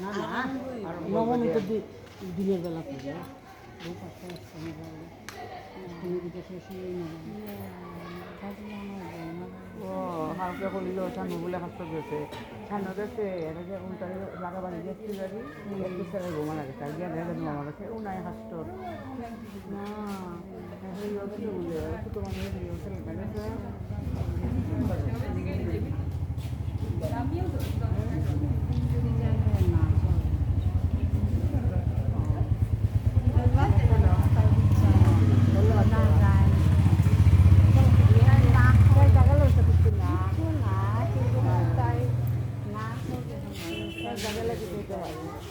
না দিনের বেলা হয়ে নবমী ও হালকা করলে ওঠানো বলে হাসতে গেছে সামনে গেছে এটা যে উল্টা লাগা বাড়ি লাগে তাই গিয়ে দেখা যাবে আমার হয়